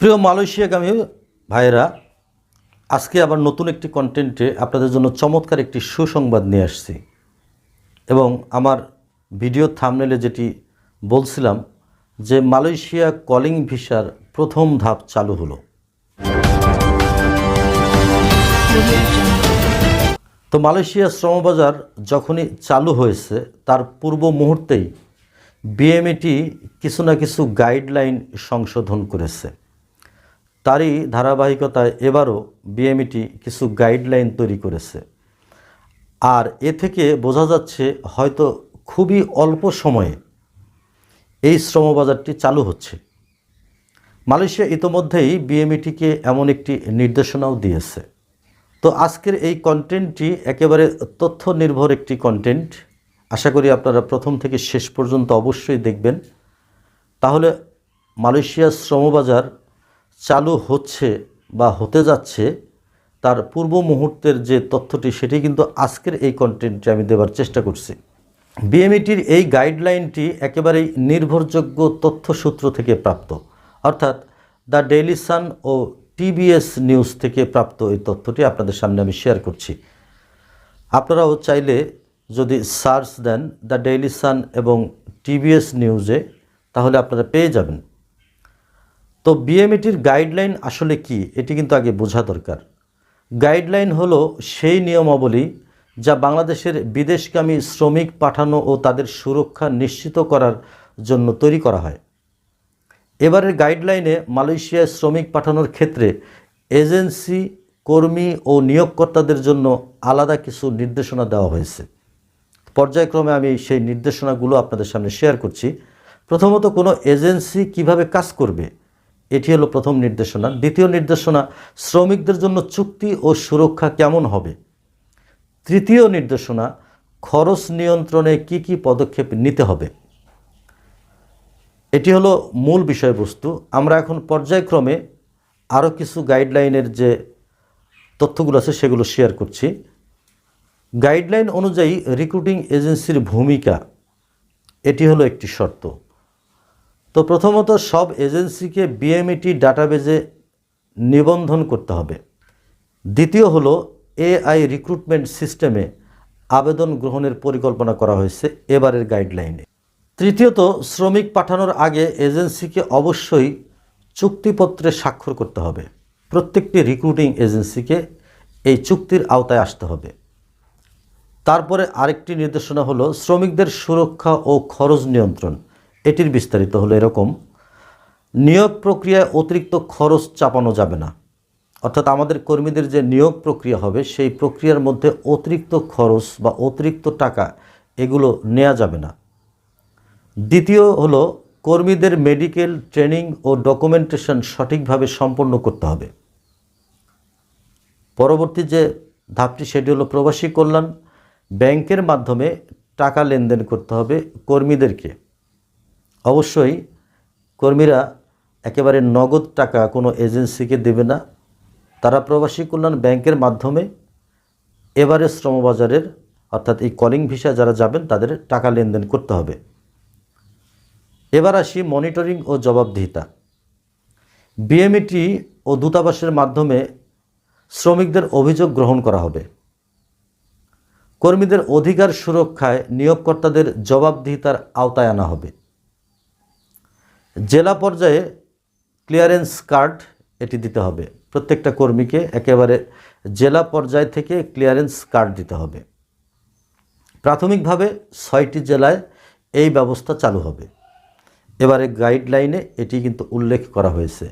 প্রিয় মালয়েশিয়াগামী ভাইয়েরা, আজকে আবার নতুন একটি কন্টেন্টে আপনাদের জন্য চমৎকার একটি সুসংবাদ নিয়ে আসছি। এবং আমার ভিডিও থামনেলে যেটি বলছিলাম যে মালয়েশিয়া কলিং ভিসার প্রথম ধাপ চালু হলো। তো মালয়েশিয়া শ্রমবাজার যখনই চালু হয়েছে, তার পূর্ব মুহূর্তেই বিএমইটি কিছু না কিছু গাইডলাইন সংশোধন করেছে। তারই ধারাবাহিকতায় এবারও বিএমইটি কিছু গাইডলাইন তৈরি করেছে। আর এ থেকে বোঝা যাচ্ছে হয়তো খুবই অল্প সময়ে এই শ্রমবাজারটি চালু হচ্ছে। মালয়েশিয়া ইতোমধ্যেই বিএমইটিকে এমন একটি নির্দেশনাও দিয়েছে। তো আজকের এই কন্টেন্টটি একেবারে তথ্য নির্ভর একটি কন্টেন্ট। আশা করি আপনারা প্রথম থেকে শেষ পর্যন্ত অবশ্যই দেখবেন। তাহলে মালয়েশিয়ার শ্রমবাজার চালু হচ্ছে বা হতে যাচ্ছে, তার পূর্ব মুহূর্তের যে তথ্যটি সেটি কিন্তু আজকের এই কন্টেন্টটি আমি দেওয়ার চেষ্টা করছি। বিএমইটির এই গাইডলাইনটি একেবারেই নির্ভরযোগ্য তথ্যসূত্র থেকে প্রাপ্ত, অর্থাৎ দ্য ডেইলি সান ও টিবিএস নিউজ থেকে প্রাপ্ত এই তথ্যটি আপনাদের সামনে আমি শেয়ার করছি। আপনারাও চাইলে যদি সার্চ দেন দ্য ডেইলি সান এবং টিবিএস নিউজে, তাহলে আপনারা পেয়ে যাবেন। তো বিএমইটির গাইডলাইন আসলে কি? এটি কিন্তু আগে বোঝা দরকার। গাইডলাইন হলো সেই নিয়মাবলী যা বাংলাদেশের বিদেশগামী শ্রমিক পাঠানো ও তাদের সুরক্ষা নিশ্চিত করার জন্য তৈরি করা হয়। এবারের গাইডলাইনে মালয়েশিয়ায় শ্রমিক পাঠানোর ক্ষেত্রে এজেন্সি, কর্মী ও নিয়োগকর্তাদের জন্য আলাদা কিছু নির্দেশনা দেওয়া হয়েছে। পর্যায়ক্রমে আমি সেই নির্দেশনাগুলো আপনাদের সামনে শেয়ার করছি। প্রথমত কোনো এজেন্সি কীভাবে কাজ করবে? এটি হলো প্রথম নির্দেশনা। দ্বিতীয় নির্দেশনা, শ্রমিকদের জন্য চুক্তি ও সুরক্ষা কেমন হবে? তৃতীয় নির্দেশনা, খরচ নিয়ন্ত্রণে কি কি পদক্ষেপ নিতে হবে? এটি হলো মূল বিষয়বস্তু। আমরা এখন পর্যায়ক্রমে আরও কিছু গাইডলাইনের যে তথ্যগুলো আছে সেগুলো শেয়ার করছি। গাইডলাইন অনুযায়ী রিক্রুটিং এজেন্সির ভূমিকা, এটি হলো একটি শর্ত। তো প্রথমত সব এজেন্সিকে বিএমইটি ডাটাবেজে নিবন্ধন করতে হবে। দ্বিতীয় হলো এআই রিক্রুটমেন্ট সিস্টেমে আবেদন গ্রহণের পরিকল্পনা করা হয়েছে এবারের গাইডলাইনে তৃতীয়ত, শ্রমিক পাঠানোর আগে এজেন্সিকে অবশ্যই চুক্তিপত্রে স্বাক্ষর করতে হবে। প্রত্যেকটি রিক্রুটিং এজেন্সিকে এই চুক্তির আওতায় আসতে হবে। তারপরে আরেকটি নির্দেশনা হলো শ্রমিকদের সুরক্ষা ও খরচ নিয়ন্ত্রণ। এটির বিস্তারিত হলো এরকম। নিয়োগ প্রক্রিয়ায় অতিরিক্ত খরচ চাপানো যাবে না। অর্থাৎ আমাদের কর্মীদের যে নিয়োগ প্রক্রিয়া হবে, সেই প্রক্রিয়ার মধ্যে অতিরিক্ত খরচ বা অতিরিক্ত টাকা এগুলো নেওয়া যাবে না। দ্বিতীয় হলো কর্মীদের মেডিকেল ট্রেনিং ও ডকুমেন্টেশন সঠিকভাবে সম্পন্ন করতে হবে। পরবর্তী যে ধাপটি, সেটি হলো প্রবাসী কল্যাণ। ব্যাংকের মাধ্যমে টাকা লেনদেন করতে হবে কর্মীদেরকে। অবশ্যই কর্মীরা একেবারে নগদ টাকা কোনো এজেন্সিকে দেবে না। তারা প্রবাসী কল্যাণ ব্যাংকের মাধ্যমে এবারে শ্রমবাজারের অর্থাৎ এই কলিং ভিসা যারা যাবেন, তাদের টাকা লেনদেন করতে হবে। এবার আসি মনিটরিং ও জবাবদিহিতা। বিএমইটি ও দূতাবাসের মাধ্যমে শ্রমিকদের অভিযোগ গ্রহণ করা হবে। কর্মীদের অধিকার সুরক্ষায় নিয়োগকর্তাদের জবাবদিহিতার আওতায় আনা হবে। জেলা পর্যায়ে ক্লিয়ারেন্স কার্ড এটি দিতে হবে। প্রত্যেকটা কর্মীকে একেবারে জেলা পর্যায় থেকে ক্লিয়ারেন্স কার্ড দিতে হবে। প্রাথমিকভাবে ছয়টি জেলায় এই ব্যবস্থা চালু হবে। এবারে গাইডলাইনে এটি কিন্তু উল্লেখ করা হয়েছে।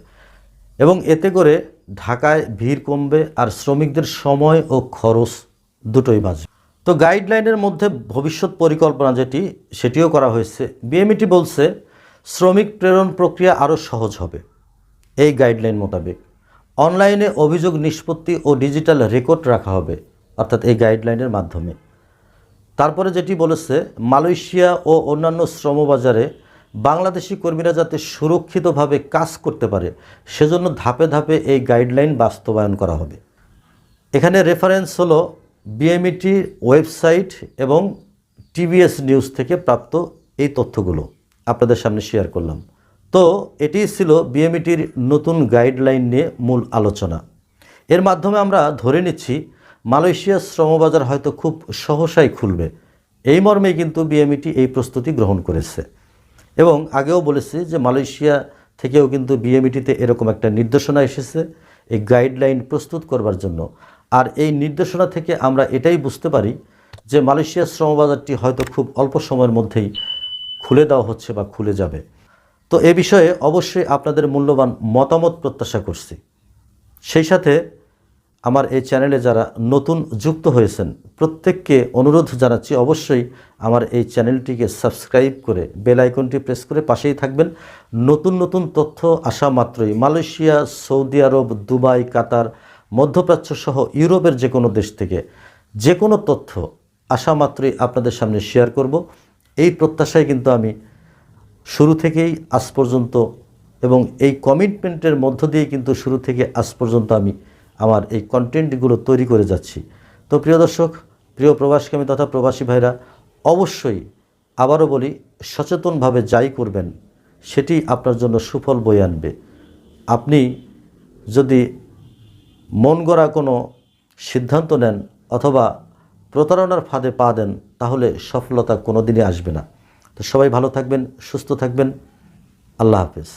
এবং এতে করে ঢাকায় ভিড় কমবে আর শ্রমিকদের সময় ও খরচ দুটোই বাঁচবে। তো গাইডলাইনের মধ্যে ভবিষ্যৎ পরিকল্পনা যেটি, সেটিও করা হয়েছে। বিএমইটি বলছে শ্রমিক প্রেরণ প্রক্রিয়া আরও সহজ হবে। এই গাইডলাইন মোতাবেক অনলাইনে অভিযোগ নিষ্পত্তি ও ডিজিটাল রেকর্ড রাখা হবে, অর্থাৎ এই গাইডলাইনের মাধ্যমে। তারপরে যেটি বলেছে, মালয়েশিয়া ও অন্যান্য শ্রমবাজারে বাংলাদেশি কর্মীরা যাতে সুরক্ষিতভাবে কাজ করতে পারে, সেজন্য ধাপে ধাপে এই গাইডলাইন বাস্তবায়ন করা হবে। এখানে রেফারেন্স হলো বিএমইটির ওয়েবসাইট এবং টিভিএস নিউজ থেকে প্রাপ্ত এই তথ্যগুলো। আপনাদের সামনে শেয়ার করলাম। তো এটি ছিল বিএমইটির নতুন গাইডলাইন নিয়ে মূল আলোচনা। এর মাধ্যমে আমরা ধরে নিচ্ছি মালয়েশিয়ার শ্রমবাজার হয়তো খুব সহসাই খুলবে। এই মর্মেই কিন্তু বিএমইটি এই প্রস্তুতি গ্রহণ করেছে। এবং আগেও বলেছি যে মালয়েশিয়া থেকেও কিন্তু বিএমইটিতে এরকম একটা নির্দেশনা এসেছে, এই গাইডলাইন প্রস্তুত করবার জন্য। আর এই নির্দেশনা থেকে আমরা এটাই বুঝতে পারি যে মালয়েশিয়ার শ্রমবাজারটি হয়তো খুব অল্প সময়ের মধ্যেই খুলে দেওয়া হচ্ছে বা খুলে যাবে। তো এ বিষয়ে অবশ্যই আপনাদের মূল্যবান মতামত প্রত্যাশা করছি। সেই সাথে আমার এই চ্যানেলে যারা নতুন যুক্ত হয়েছেন, প্রত্যেককে অনুরোধ জানাচ্ছি অবশ্যই আমার এই চ্যানেলটিকে সাবস্ক্রাইব করে বেল আইকনটি প্রেস করে পাশেই থাকবেন। নতুন নতুন তথ্য আসা মাত্রই Malaysia, Saudi Arab, Dubai, Qatar, মধ্যপ্রাচ্য সহ ইউরোপের যে কোনো দেশ থেকে যে কোনো তথ্য আসা মাত্রই আপনাদের সামনে শেয়ার করব। এই প্রত্যাশায় কিন্তু আমি শুরু থেকেই আজ পর্যন্ত এবং এই কমিটমেন্টের মধ্য দিয়ে কিন্তু শুরু থেকে আজ পর্যন্ত আমি আমার এই কন্টেন্টগুলো তৈরি করে যাচ্ছি। তো প্রিয় দর্শক, প্রিয় প্রবাসকামী তথা প্রবাসী ভাইরা, অবশ্যই আবারও বলি, সচেতনভাবে যাই করবেন, সেটি আপনার জন্য সুফল বয়ে আনবে। আপনি যদি মন গড়া কোনো সিদ্ধান্ত নেন অথবা প্রতারণার ফাঁদে পা দেন, তাহলে সফলতা কোনো দিনই আসবে না। তো সবাই ভালো থাকবেন, সুস্থ থাকবেন। আল্লাহ হাফেজ।